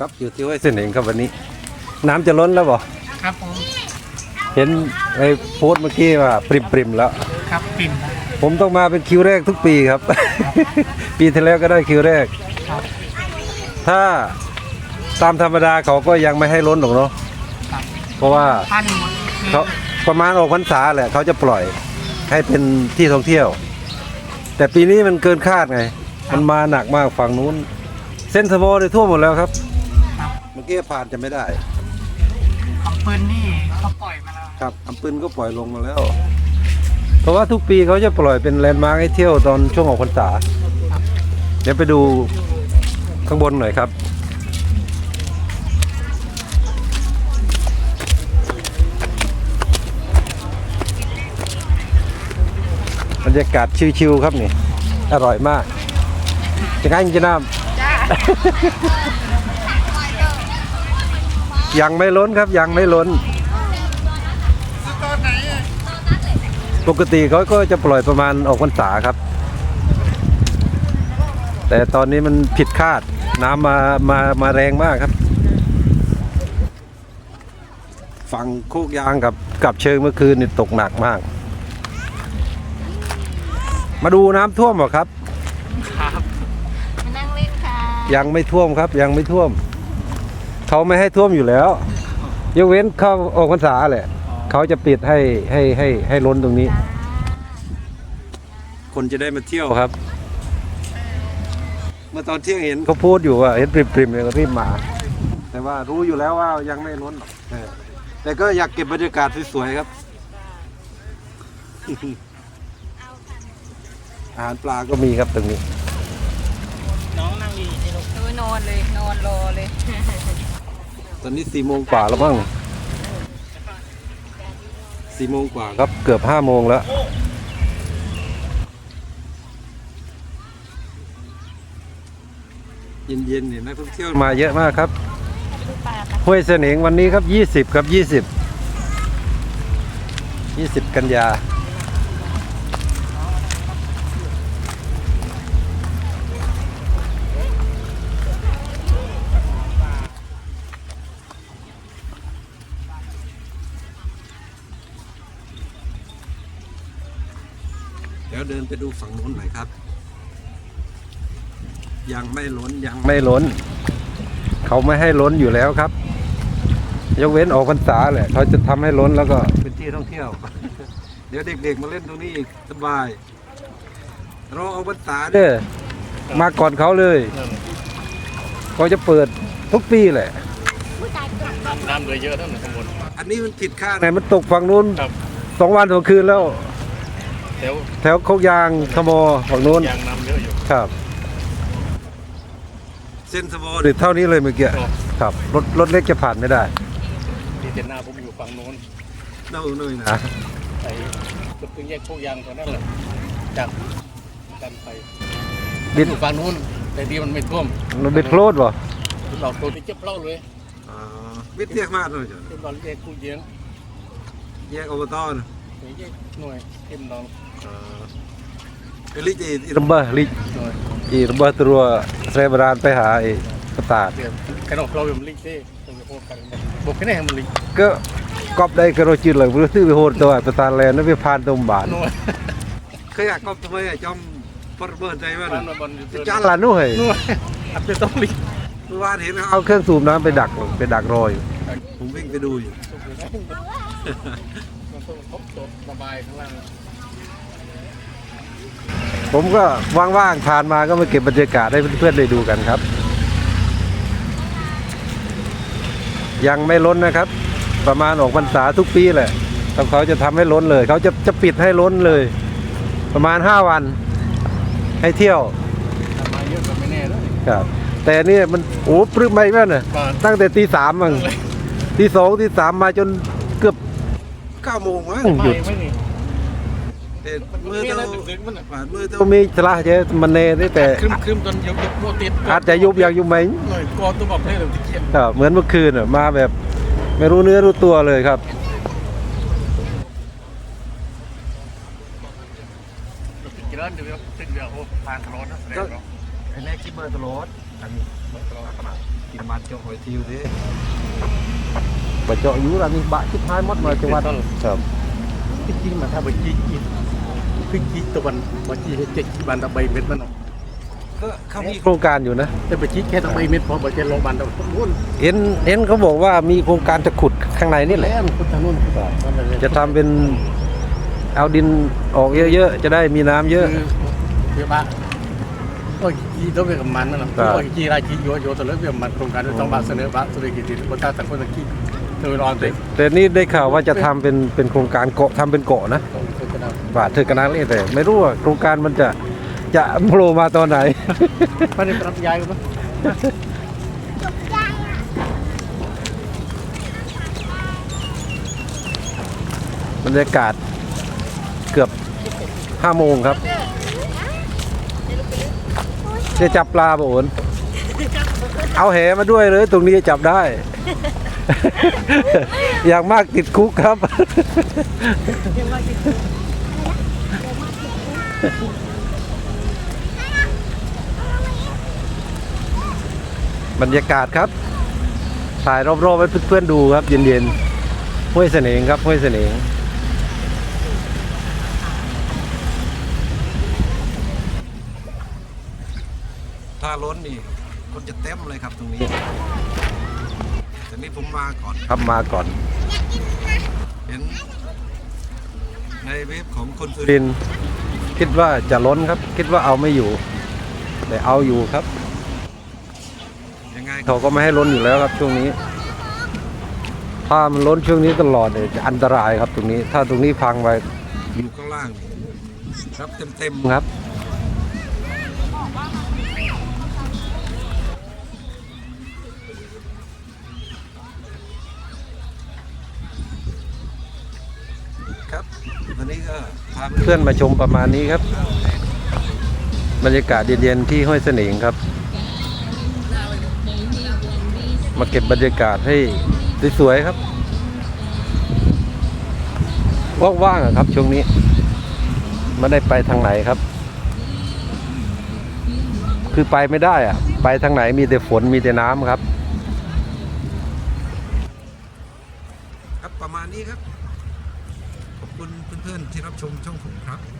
ครับอยู่ที่ห้วยเสน่งครับวันนี้ น้ำจะล้นแล้วบ่ครับผมเห็นไอ้โพสต์เมื่อกี้ว่าปริมปริมๆแล้ว ครับปิ่นผมต้องมาเป็นคิวแรกทุกปีครับ ปีที่แล้วก็ได้คิวแรก ครับถ้าตามธรรมดาเขาก็ยังไม่ให้ล้นหรอกเนาะครับเพราะว่าพันหมดคือเขาประมาณออกพรรษาแหละเขาจะปล่อยให้เป็นที่ท่องเที่ยว แต่ปีนี้มันเกินคาดไง มันมาหนักมากฝั่งนู้น เส้นสมอเลยทั่วหมดแล้วครับครับเมื่อกี้ผ่านจะไม่ได้ของปืนนี่เขาปล่อยมาแล้วครับอำปืนก็ปล่อยลงมาแล้ว เพราะว่าทุกปีเขาจะปล่อยเป็นแลนด์มาร์คให้เที่ยวตอนช่วงออกพรรษาเดี๋ยวไปดูข้างบนหน่อยครับ บรรยากาศชิวๆครับนี่ อร่อยมากจะง่ายจริงๆนะ ยังไม่ล้นครับยังไม่ล้น ปกติเขาก็จะปล่อยประมาณออกพรรษาครับ แต่ตอนนี้มันผิดคาดน้ำมามามาแรงมากครับ ฝั่งโคกยางกับกับเชิงเมื่อคืนนี่ตกหนักมาก มาดูน้ำท่วมเหรอครับ ครับ มานั่งเล่นค่ะ ยังไม่ท่วมครับยังไม่ท่วม เขาไม่ให้ท่วมอยู่แล้ว ยกเว้นเข้าออกพรรษาแหละ เขาจะปิดให้ให้ให้ให้ล้นตรงนี้ คนจะได้มาเที่ยวครับ เมื่อตอนเที่ยงเห็นเขาพูดอยู่ว่าเห็นปริมๆเลยก็รีบมา แต่ว่ารู้อยู่แล้วว่ายังไม่ล้นหรอกเออแต่ก็อยากเก็บบรรยากาศสวยๆครับ อาหารปลาก็มีครับตรงนี้ น้องนั่งดีที่ลูกเออนอนเลยนอนรอเลย ตอนนี้สี่โมงกว่าแล้วมั้งสี่โมงกว่าครับเกือบห้าโมงแล้ว เย็นๆเนี่ยนักท่องเที่ยวมาเยอะมากครับห้วยเสนงวันนี้ครับยี่สิบครับยี่สิบยี่สิบกันยา เดี๋ยวเดินไปดูฝั่งนู้นหน่อยครับ ยังไม่ล้นยังไม่ล้น เขาไม่ให้ล้นอยู่แล้วครับ ยกเว้นออกพรรษาแหละเขาจะทำให้ล้นแล้วก็เป็นที่ท่องเที่ยว เดี๋ยวเด็กๆมาเล่นตรงนี้อีกสบายรอออกพรรษาเด้อมาก่อนเขาเลยเขาจะเปิดทุกปีแหละน้ำเหลือเยอะทั้งหมดข้างบนอันนี้มันผิดคาดไหนมันตกฝั่งนู้นครับสองวันสองคืนแล้ว เดี๋ยวแถวโคกยางขมอฝั่งนู้นยางน้ำเยอะอยู่ ครับ เส้นสมอหรือเท่านี้เลยเมื่อกี้ครับ ครับรถรถเล็กจะผ่านไม่ได้ที่เต็นหน้าผมอยู่ฝั่งโน้นเน่าเลยนะไอ้จุดตึงแยกพวกยางตรงนั้นแหละจากกันไปดินอยู่ฝั่งโน้น แต่ดีมันไม่ท่วมมันเป็นโคลดป่ะเราตัวที่เจ็บเล่าเลยวิทยามากเลยจ้ะที่เราเรียกกู้เยียงแยกอบตนะหรือแยกหน่วยเข้มนองเป็นลิจีอิรมเบอร์ลิหน่วยอิรมเบอร์ตัวเซบรานไปหาไอ้กระตาดเดี๋ยวกันออกเราเป็นลิงเต้ต้องไปโพดกันบอกแค่ไหนให้มันลิงก็กอบได้กระโรจิตเลยเพื่อซื้อไปโหดตัวกระ ตาแลนด์นั่นไปพานตรงบานหน่วยเคยอยากกอบทำไมอะจอมปรเบิร์ใจว่าบ้านมาบอลอยู่ตัวจานละนุ่ยหน่วยอัดจะต้องลิงเมื่อวานเห็นเขาเอาเครื่องสูบน้ำไปดักไปดักรออยู่ผมวิ่งไปดูอยู่ มันต้องทบตกระบายข้างล่างผมก็ว่างๆผ่านมาก็มาเก็บบรรยากาศให้เพื่อนๆได้ดูกันครับ ยังไม่ล้นนะครับ ประมาณออกพรรษาทุกปีแหละแต่เขาจะทำให้ล้นเลย เขาจะจะปิดให้ล้นเลย ประมาณห้าวัน ให้เที่ยวทำมาเยอะก็ไม่แน่ด้วยครับ แต่เนี่ยมันโอ้ปรึ้มไปแม่น่ะก็ตั้งแต่ตีสามมั้งตีสองตีสามมาจนเกือบ เก้าโมงมั้งหยุดไม่นี่แต่มืมืออเท่าเต้าดึกๆมันอะมือเท่ามีสละเจมันเน่ได้แต่ครึมครึมๆจนยุบยุบโมติดอาจจะยุบอยากยุบไหมหน่อยกอตัวบอกให้เราตะเกียบครับเหมือนเมื่อคืนอะมาแบบ ไม่รู้เนื้อรู้ตัวเลยครับติดกี่ร้านเดี๋ยวติดเดี๋ยวโอ้ผ่านตลอดนะแสดงเนาะไอ้แรกคิดเบอ ร์ตลอดอันนี้เบิดตลอดกินมันเจาะหอยทิวดิบะเจาะอยู่ร้านนี้บะชิบหายหมดมาจังหวัดครับที่จริงมันถ้าไปจี้จี้คือจี้ตะวันมาจี้ให้เจ็ดกี่บันตะใบเม็ดมันก็เขามีโครงการอยู่นะ แต่ไปจี้แค่ตะใบเม็ดพอไปเจ็ดโลบันตะวันเห็นเห็นเขาบอกว่ามีโครงการจะขุดข้างในนี่แหละแล้วคุณทางนู้นจะทำเป็นเอาดินออกเยอะๆ จะได้มีน้ำเยอะคือคือว่าโอ้ยจี้ต้องไปกับมันนั่นแหละครับโอ้ยจี้ไรจี้โยโย่ตัวเลือกเรื่องมันโครงการต้องมาเสนอว่าธุรกิจที่คนตาแต่คนตะกี้ เธอรอนเต็มแต่นี่ได้ข่าวว่าจะทำเป็นเป็นโครงการเกาะทำเป็นเกาะนะต้องเธอจะนำบาทเธอกระนังนี่แต่ไม่รู้ว่าโครงการมันจะจะโผล่มาตอนไหน ไม่ได้รับยายมั้งบรรยากาศเกือบห้าโมงครับ จะจับปลาบ่โอน เอาแหมาด้วยเลยตรงนี้จับได้ อย่างมากติดคุกครับ บรรยากาศครับ ถ่ายรอบๆให้เพื่อนๆดูครับ เย็นๆห้วยเสนงครับห้วยเสนงถ้าล้นนี่ คนจะเต็มเลยครับตรงนี้แต่นี่ผมมาก่อน ครับมาก่อน เห็น ในเว็บของคนสุรินทร์คิดว่าจะล้นครับ คิดว่าเอาไม่อยู่ แต่เอาอยู่ครับยังไงเขาก็ไม่ให้ล้นอยู่แล้วครับช่วงนี้ ถ้ามันล้นช่วงนี้ตลอดเนี่ยจะอันตรายครับตรงนี้ ถ้าตรงนี้พังไปอยู่ข้างล่างนี่ครับเต็มๆครับ ครับวันนี้ก็พาเพื่อนมาชมประมาณนี้ครับ บรรยากาศเย็นๆที่ห้วยเสนิงครับ มาเก็บบรรยากาศให้สวยๆครับว่างๆอะครับ ช่วงนี้ไม่ได้ไปทางไหนครับ คือไปไม่ได้อะไปทางไหนมีแต่ฝนมีแต่น้ำครับ ครับประมาณนี้ครับขอบคุณเพื่อนๆที่รับชมช่องผมครับสวัสดีครับ